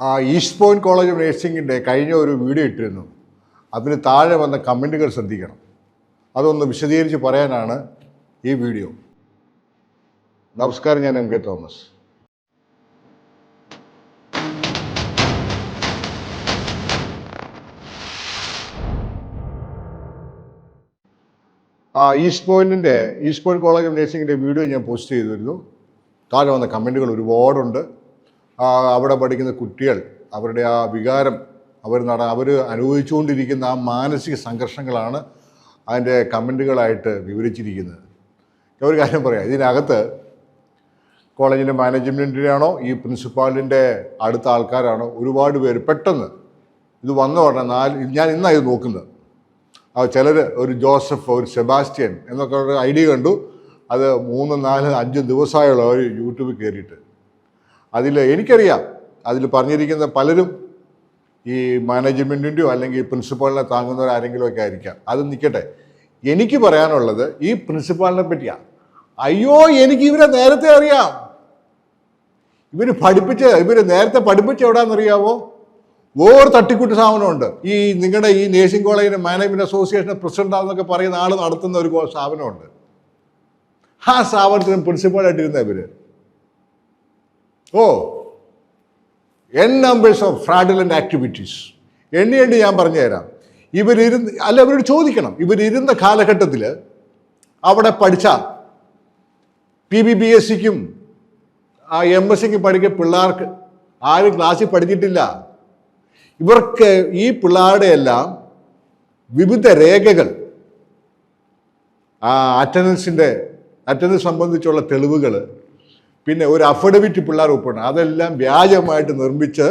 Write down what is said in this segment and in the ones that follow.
ആ East Point college of നേഴ്സിംഗിന്റെ കഴിഞ്ഞ ഒരു വീഡിയോ ഇട്ടിരുന്നു. അതിന് താഴെ വന്ന കമന്റുകൾ ശ്രദ്ധിക്കണം. അതൊന്ന് വിശദീകരിച്ച് പറയാനാണ് ഈ വീഡിയോ. നമസ്കാരം ഞാൻ എം കെ തോമസ്. ആ ഈസ്റ്റ് പോയിന്റിന്റെ ഈസ്റ്റ് പോയിന്റ് കോളേജ് ഓഫ് നേഴ്സിംഗിന്റെ വീഡിയോ ഞാൻ പോസ്റ്റ് ചെയ്തിരുന്നു. താഴെ വന്ന കമന്റുകൾ ഒരുപാടുണ്ട്. അവിടെ പഠിക്കുന്ന കുട്ടികൾ അവരുടെ ആ വികാരം അവർ നട അവർ അനുഭവിച്ചുകൊണ്ടിരിക്കുന്ന ആ മാനസിക സംഘർഷങ്ങളാണ് അതിന്റെ കമന്റുകളായിട്ട് വിവരിച്ചിരിക്കുന്നത്. ഒരു കാര്യം പറയാം ഇതിനകത്ത് കോളേജിന്റെ മാനേജ്മെന്റിനാണോ ഈ പ്രിൻസിപ്പാളിന്റെ അടുത്ത ആൾക്കാരാണോ ഒരുപാട് പേര് പെട്ടെന്ന് ഇത് വന്ന ഉടനെ നാല് ഞാൻ ഇന്നാണ് ഇത് നോക്കുന്നത്. ആ ചിലർ ഒരു ജോസഫ് ഒരു സെബാസ്റ്റ്യൻ എന്നൊക്കെ ഒരു ഐഡിയ കണ്ടു. അത് മൂന്ന് നാല് അഞ്ച് ദിവസമായുള്ള അവർ യൂട്യൂബിൽ കയറിയിട്ട്. അതിൽ എനിക്കറിയാം. അതിൽ പറഞ്ഞിരിക്കുന്ന പലരും ഈ മാനേജ്മെന്റിന്റെയോ അല്ലെങ്കിൽ പ്രിൻസിപ്പാളിനെ താങ്ങുന്നവരാരെങ്കിലും ഒക്കെ ആയിരിക്കാം. അത് നിൽക്കട്ടെ എനിക്ക് പറയാനുള്ളത് ഈ പ്രിൻസിപ്പാളിനെ പറ്റിയാണ് അയ്യോ എനിക്ക് ഇവരെ നേരത്തെ അറിയാം. ഇവർ പഠിപ്പിച്ച് ഇവർ നേരത്തെ പഠിപ്പിച്ച് എവിടെയാണെന്നറിയാവോ വേറെ തട്ടിക്കൂട്ട് സ്ഥാപനമുണ്ട് ഈ നിങ്ങളുടെ ഈ നേഴ്സിംഗ് കോളേജിന്റെ മാനേജ്മെന്റ് അസോസിയേഷൻ പ്രസിഡന്റ് ആണെന്നൊക്കെ പറയുന്ന ആൾ നടത്തുന്ന ഒരു സ്ഥാപനമുണ്ട്. ആ സ്ഥാപനത്തിന് പ്രിൻസിപ്പാളായിട്ടിരുന്ന ഇവർ. ഓ n numbers of fraudulent activities എണ്ണി എണ്ണി ഞാൻ പറഞ്ഞുതരാം. ഇവരിരുന്ന് അല്ല ഇവരോട് ചോദിക്കണം. ഇവരിരുന്ന കാലഘട്ടത്തിൽ അവിടെ പഠിച്ച പി ബി ബി എസ് സിക്കും ആ എം എസ് സിക്കും പഠിക്കുന്ന പിള്ളേർക്ക് ആരും ക്ലാസ്സിൽ പഠിച്ചിട്ടില്ല. ഇവർക്ക് ഈ പിള്ളേരുടെ എല്ലാം വിവിധ രേഖകൾ ആ അറ്റൻഡൻസിന്റെ അറ്റൻഡൻസ് സംബന്ധിച്ചുള്ള തെളിവുകൾ പിന്നെ ഒരു അഫിഡവിറ്റ് പിള്ളേർ ഒപ്പിടണം. അതെല്ലാം വ്യാജമായിട്ട് നിർമ്മിച്ച്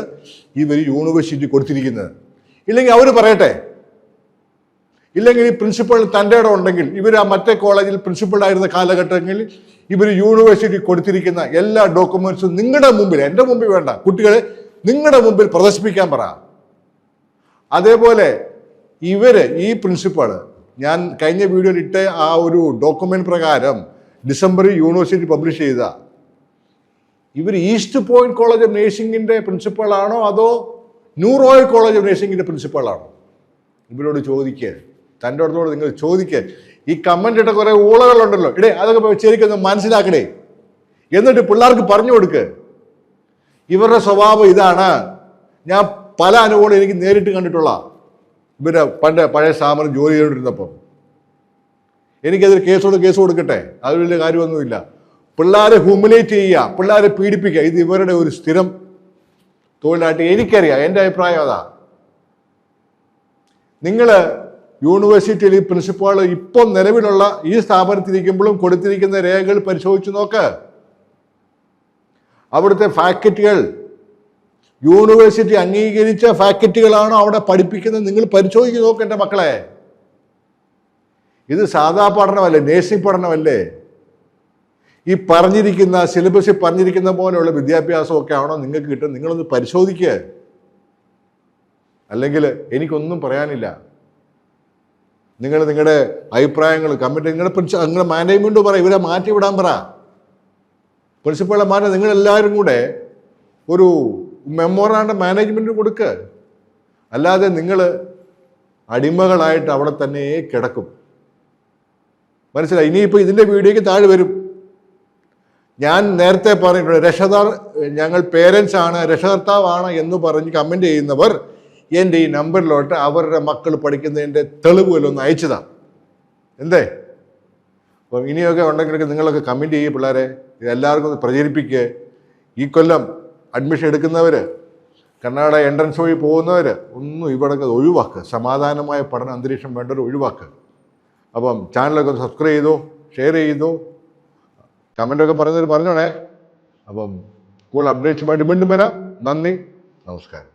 ഇവർ യൂണിവേഴ്സിറ്റി കൊടുത്തിരിക്കുന്നത്. ഇല്ലെങ്കിൽ അവർ പറയട്ടെ. ഇല്ലെങ്കിൽ ഈ പ്രിൻസിപ്പൾ തന്റെ ഇടം ഉണ്ടെങ്കിൽ ഇവർ ആ മറ്റേ കോളേജിൽ പ്രിൻസിപ്പളായിരുന്ന കാലഘട്ടങ്ങളിൽ ഇവർ യൂണിവേഴ്സിറ്റി കൊടുത്തിരിക്കുന്ന എല്ലാ ഡോക്യുമെന്റ്സും നിങ്ങളുടെ മുമ്പിൽ എന്റെ മുമ്പിൽ വേണ്ട. കുട്ടികളെ നിങ്ങളുടെ മുമ്പിൽ പ്രദർശിപ്പിക്കാൻ പറ. അതേപോലെ ഇവർ ഈ പ്രിൻസിപ്പൾ ഞാൻ കഴിഞ്ഞ വീഡിയോയിൽ ഇട്ട ആ ഒരു ഡോക്യുമെന്റ് പ്രകാരം ഡിസംബറിൽ യൂണിവേഴ്സിറ്റി പബ്ലിഷ് ചെയ്ത ഇവർ ഈസ്റ്റ് പോയിന്റ് കോളേജ് ഓഫ് നേഴ്സിംഗിന്റെ പ്രിൻസിപ്പളാണോ അതോ ന്യൂ റോയൽ കോളേജ് ഓഫ് നേഴ്സിംഗിന്റെ പ്രിൻസിപ്പളാണോ? ഇവരോട് ചോദിക്കുക തന്റെ അടുത്തോട് നിങ്ങൾ ചോദിക്കുക ഈ കമന്റ് ഇട്ട കുറേ ഊളകളുണ്ടല്ലോ. ഇടേ അതൊക്കെ ശരിക്കും ശരിക്കൊന്ന് മനസ്സിലാക്കണേ. എന്നിട്ട് പിള്ളേർക്ക് പറഞ്ഞു കൊടുക്ക്. ഇവരുടെ സ്വഭാവം ഇതാണ്. ഞാൻ പല അനുഭവങ്ങളും എനിക്ക് നേരിട്ട് കണ്ടിട്ടുള്ള ഇവരെ പണ്ട് പഴയ സ്ഥാപനം ജോലി ചെയ്തുകൊണ്ടിരുന്നപ്പോൾ എനിക്കതിൽ കേസോട് കേസ് കൊടുക്കട്ടെ. അത് വലിയ കാര്യമൊന്നുമില്ല. പിള്ളേരെ ഹ്യൂമിലേറ്റ് ചെയ്യുക പിള്ളേരെ പീഡിപ്പിക്കുക ഇത് ഇവരുടെ ഒരു സ്ഥിരം തൊഴിലായിട്ട് എനിക്കറിയാം. എന്റെ അഭിപ്രായം അതാ. നിങ്ങൾ യൂണിവേഴ്സിറ്റിയിൽ ഈ പ്രിൻസിപ്പാൾ ഇപ്പം നിലവിലുള്ള ഈ സ്ഥാപനത്തിരിക്കുമ്പോഴും കൊടുത്തിരിക്കുന്ന രേഖകൾ പരിശോധിച്ച് നോക്ക്. അവിടുത്തെ ഫാക്കൽറ്റികൾ യൂണിവേഴ്സിറ്റി അംഗീകരിച്ച ഫാക്കൽറ്റികളാണോ അവിടെ പഠിപ്പിക്കുന്നത്? നിങ്ങൾ പരിശോധിച്ച് നോക്ക് എന്റെ മക്കളെ. ഇത് സാധാ പഠനമല്ലേ നേഴ്സിംഗ് പഠനമല്ലേ? ഈ പറഞ്ഞിരിക്കുന്ന സിലബസിൽ പറഞ്ഞിരിക്കുന്ന പോലെയുള്ള വിദ്യാഭ്യാസമൊക്കെ ആണോ നിങ്ങൾക്ക് കിട്ടും നിങ്ങളൊന്ന് പരിശോധിക്കുക അല്ലെങ്കിൽ എനിക്കൊന്നും പറയാനില്ല. നിങ്ങൾ നിങ്ങളുടെ അഭിപ്രായങ്ങൾ കമ്മിറ്റി നിങ്ങളുടെ പ്രിൻസിപ്പൾ നിങ്ങളുടെ മാനേജ്മെന്റ് പറ. ഇവരെ മാറ്റി വിടാൻ പറ. പ്രിൻസിപ്പളെ മാറ്റി നിങ്ങളെല്ലാവരും കൂടെ ഒരു മെമ്മോറാണ്ട് മാനേജ്മെന്റ് കൊടുക്കുക അല്ലാതെ നിങ്ങൾ അടിമകളായിട്ട് അവിടെ തന്നെ കിടക്കും. മനസ്സിലായി? ഇനിയിപ്പോൾ ഇതിന്റെ വീഡിയോയ്ക്ക് താഴെ വരും. ഞാൻ നേരത്തെ പറഞ്ഞിട്ടുണ്ട് രക്ഷതാർ ഞങ്ങൾ പേരൻസ് ആണ് രക്ഷകർത്താവാണ് എന്ന് പറഞ്ഞ് കമന്റ് ചെയ്യുന്നവർ എന്റെ ഈ നമ്പറിലോട്ട് അവരുടെ മക്കൾ പഠിക്കുന്നതിന്റെ തെളിവുകളൊന്ന് അയച്ചതാണ് എന്തേ? അപ്പം ഇനിയൊക്കെ ഉണ്ടെങ്കിലൊക്കെ നിങ്ങളൊക്കെ കമന്റ് ചെയ്യും പിള്ളേരെ. ഇതെല്ലാവർക്കും ഒന്ന് പ്രചരിപ്പിക്കുക ഈ കൊല്ലം അഡ്മിഷൻ എടുക്കുന്നവർ കർണാടക എൻട്രൻസ് വഴി പോകുന്നവർ ഒന്നും ഇവിടെ ഒഴിവാക്കുക സമാധാനമായ പഠന അന്തരീക്ഷം വേണ്ടവർ ഒഴിവാക്കുക അപ്പം ചാനലൊക്കെ സബ്സ്ക്രൈബ് ചെയ്തോ ഷെയർ ചെയ്തു കമന്റൊക്കെ പറയുന്നവർ പറഞ്ഞോണേ. അപ്പം കൂടുതൽ അപ്ഡേറ്റ്സുമായിട്ട് വീണ്ടും വരാം. നന്ദി. നമസ്കാരം.